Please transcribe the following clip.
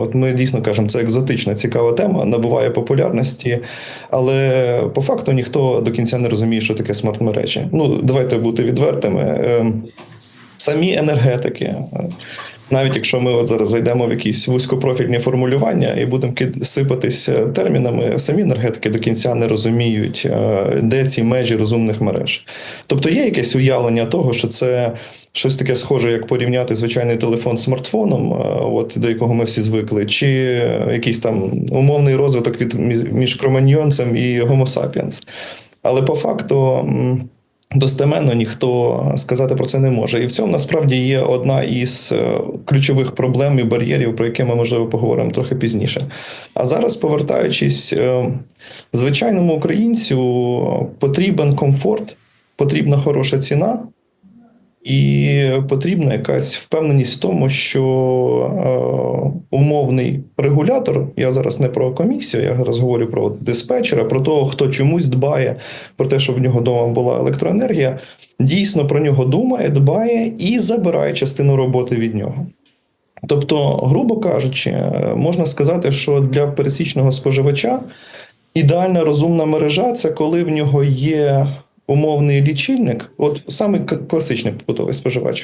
От ми дійсно кажемо, це екзотична, цікава тема, набуває популярності, але по факту ніхто до кінця не розуміє, що таке смарт-мережі. Ну, давайте бути відвертими. Ем, Самі енергетики, навіть якщо ми от зараз зайдемо в якісь вузькопрофільні формулювання і будемо кид- сипатися термінами, самі енергетики до кінця не розуміють, е, де ці межі розумних мереж. Тобто є якесь уявлення того, що це щось таке схоже, як порівняти звичайний телефон з смартфоном, е, от до якого ми всі звикли, чи якийсь там умовний розвиток від між кроманьйонцем і Homo. Але по факту. Достеменно ніхто сказати про це не може, і в цьому насправді є одна із е, ключових проблем і бар'єрів, про які ми можливо поговоримо трохи пізніше. А зараз, повертаючись, е, звичайному українцю потрібен комфорт, потрібна хороша ціна, і потрібна якась впевненість в тому, що е, умовний регулятор, я зараз не про комісію, я зараз говорю про диспетчера, про того, хто чомусь дбає про те, щоб в нього вдома була електроенергія, дійсно про нього думає, дбає і забирає частину роботи від нього. Тобто, грубо кажучи, можна сказати, що для пересічного споживача ідеальна розумна мережа це коли в нього є умовний лічильник, от саме класичний побутовий споживач.